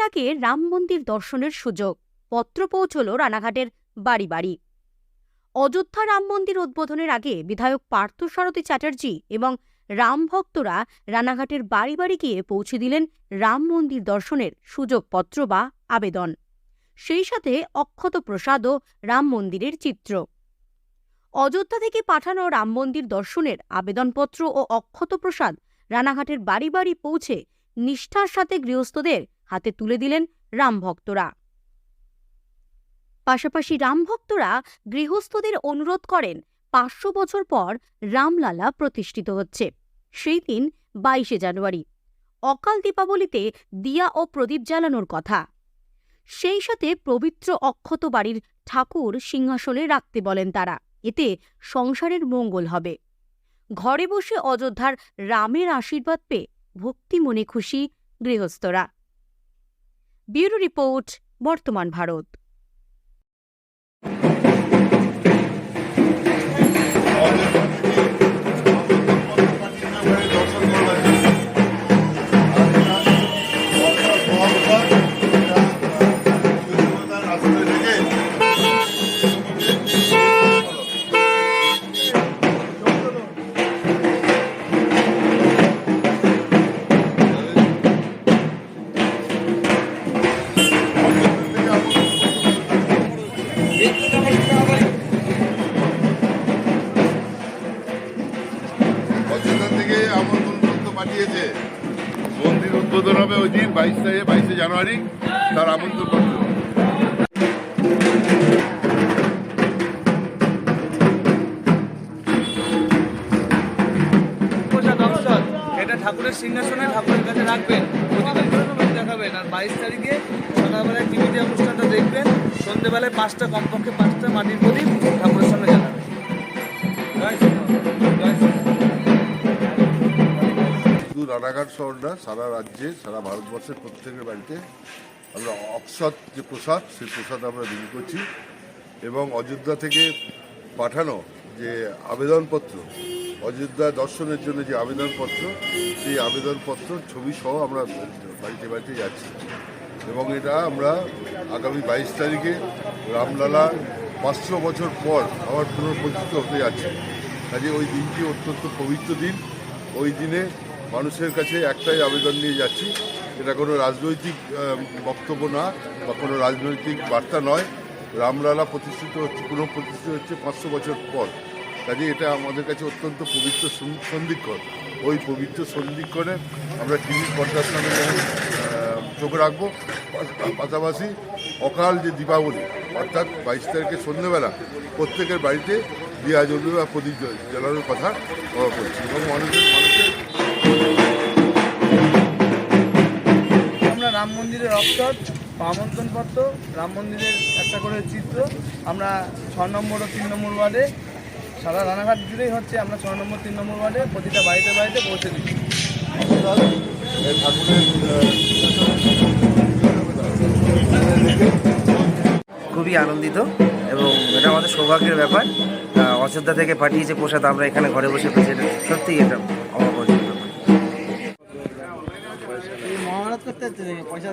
থেকে রাম মন্দির দর্শনের সুযোগ। পত্র পৌঁছল রানাঘাটের বাড়ি বাড়ি। অযোধ্যা রাম মন্দির উদ্বোধনের আগে বিধায়ক পার্থসারথী চ্যাটার্জি এবং রাম ভক্তরা রানাঘাটের বাড়ি বাড়ি গিয়ে পৌঁছে দিলেন রাম মন্দির দর্শনের সুযোগপত্র বা আবেদন। সেই সাথে অক্ষত প্রসাদ ও রাম মন্দিরের চিত্র। অযোধ্যা থেকে পাঠানো রাম মন্দির দর্শনের আবেদনপত্র ও অক্ষত প্রসাদ রানাঘাটের বাড়ি বাড়ি পৌঁছে নিষ্ঠার সাথে গৃহস্থদের হাতে তুলে দিলেন রামভক্তরা পাশাপাশি রামভক্তরা গৃহস্থদের অনুরোধ করেন, পাঁচশো বছর পর রামলালা প্রতিষ্ঠিত হচ্ছে, সেই দিন বাইশে জানুয়ারি। অকাল দীপাবলিতে দিয়া ও প্রদীপ জ্বালানোর কথা। সেই সাথে পবিত্র অক্ষত বাড়ির ঠাকুর সিংহাসনে রাখতে বলেন তারা, এতে সংসারের মঙ্গল হবে। ঘরে বসে অযোধ্যার রামের আশীর্বাদ পেয়ে ভক্তি মনে খুশি গৃহস্থরা। ব্যুরো রিপোর্ট বর্তমান ভারত। উদ্বোধন হবে ওই দিন বাইশ তারিখে, বাইশে জানুয়ারি, তার আমন্ত্রণ পত্র। ঠাকুরের সিংহাসনে ঠাকুরের কাছে রাখবেন। দেখাবেন। আর বাইশ তারিখে সকালবেলায় টিভিতে অনুষ্ঠানটা দেখবেন। সন্ধ্যেবেলায় পাঁচটা, কমপক্ষে পাঁচটা মাটির প্রদীপ রানাঘাট শহর না সারা রাজ্যে, সারা ভারতবর্ষের প্রত্যেকের বাড়িতে আমরা অক্ষত যে প্রসাদ, সেই প্রসাদ আমরা বিলি করছি এবং অযোধ্যা থেকে পাঠানো যে আবেদনপত্র, অযোধ্যা দর্শনের জন্য যে আবেদনপত্র, সেই আবেদনপত্র ছবি সহ আমরা বাড়িতে বাড়িতে যাচ্ছি এবং এটা আমরা আগামী বাইশ তারিখে রামলালা পাঁচশো বছর পর আবার পুনঃপ্রতিষ্ঠিত হতে যাচ্ছে। কাজে ওই দিনটি অত্যন্ত পবিত্র দিন। ওই দিনে মানুষের কাছে একটাই আবেদন নিয়ে যাচ্ছি এটা কোনো রাজনৈতিক বক্তব্য না বা কোনো রাজনৈতিক বার্তা নয়। রামলালা প্রতিষ্ঠিত হচ্ছে পুনঃপ্রতিষ্ঠিত হচ্ছে পাঁচশো বছর পর। কাজে এটা আমাদের কাছে অত্যন্ত পবিত্র সন- সন্ধিক্ষণ। ওই পবিত্র সন্ধিক্ষণে আমরা টিভির পর্দার সামনে চোখ রাখব। পাশাপাশি অকাল যে দীপাবলি, অর্থাৎ বাইশ তারিখে সন্ধ্যেবেলা প্রত্যেকের বাড়িতে দিয়া জ্বলবে বা প্রদীপ জ্বল- জ্বালানোর কথা করছি এবং মানুষের মানুষের রাম মন্দিরের অক্ষর আমন্ত্রণপত্র রাম মন্দিরের একটা করে চিত্র। আমরা ছ নম্বর ও তিন নম্বর ওয়ার্ডে সারা রানাঘাট জুড়েই হচ্ছে আমরা ছ নম্বর তিন নম্বর ওয়ার্ডে প্রতিটা বাড়িতে বাড়িতে পৌঁছে দিচ্ছি। খুবই আনন্দিত এবং এটা আমাদের সৌভাগ্যের ব্যাপার। অযোধ্যা থেকে পাঠিয়েছে প্রসাদ আমরা এখানে ঘরে বসে পেয়েছি। এটা সত্যিই এটা। মহারাজ করতে পয়সা